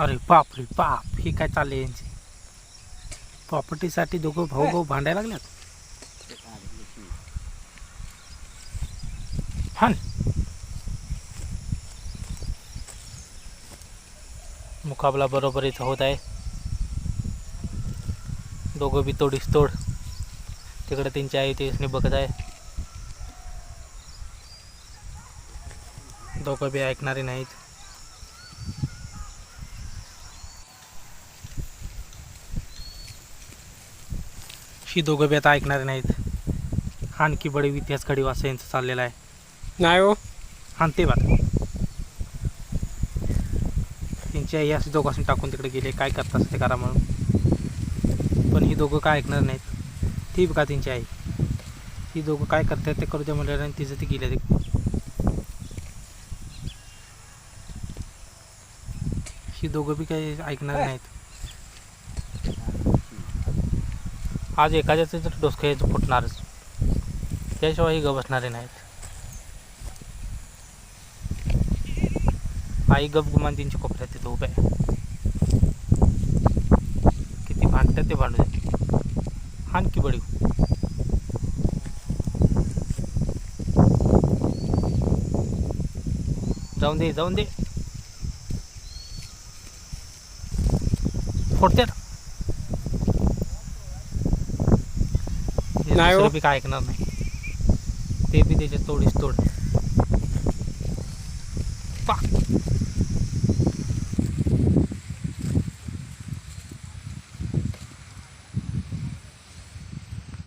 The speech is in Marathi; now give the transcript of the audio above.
अरे बाप रे बाप हे काय चाललंय यांचे? प्रॉपर्टीसाठी दोघं भाऊ भाऊ भांडायला लागल्यात हां मुकाबला बरोबरीचा होत आहे. दोघं बी तोडीस तोड. तिकडे त्यांची आई तेच बघत आहे. दोघं बी ऐकणारे नाहीत. ही दोघं बी आता ऐकणारे नाहीत. आणखी बडे इतिहास घडी असं यांचं चाललेलं आहे. नाही हो. हां ते बात त्यांची आई असे दोघांसून टाकून तिकडे गेले काय करतात ते करा म्हणून. पण ही दोघं काय ऐकणार नाहीत. ती बघा त्यांची आई. ही दोघं काय करतात ते करू दे म्हणलं आणि तिचं ती गेले ही दोघं बी काही ऐकणार नाहीत. आज एखाद्याचं तर डोसकं यायचं फुटणारच. त्याशिवाय ही ग बसणारे नाहीत. आई गप गुमान त्यांच्या कोपऱ्यात तिथं उभ्या आहे. किती भांडतात ते भांडू दे आणखी बळी बडी. जाऊन दे जाऊन दे. फोडतात नाही हो. दुसरं बी काय ऐकणार नाही. ते बी त्याच्या तोडीस तोड.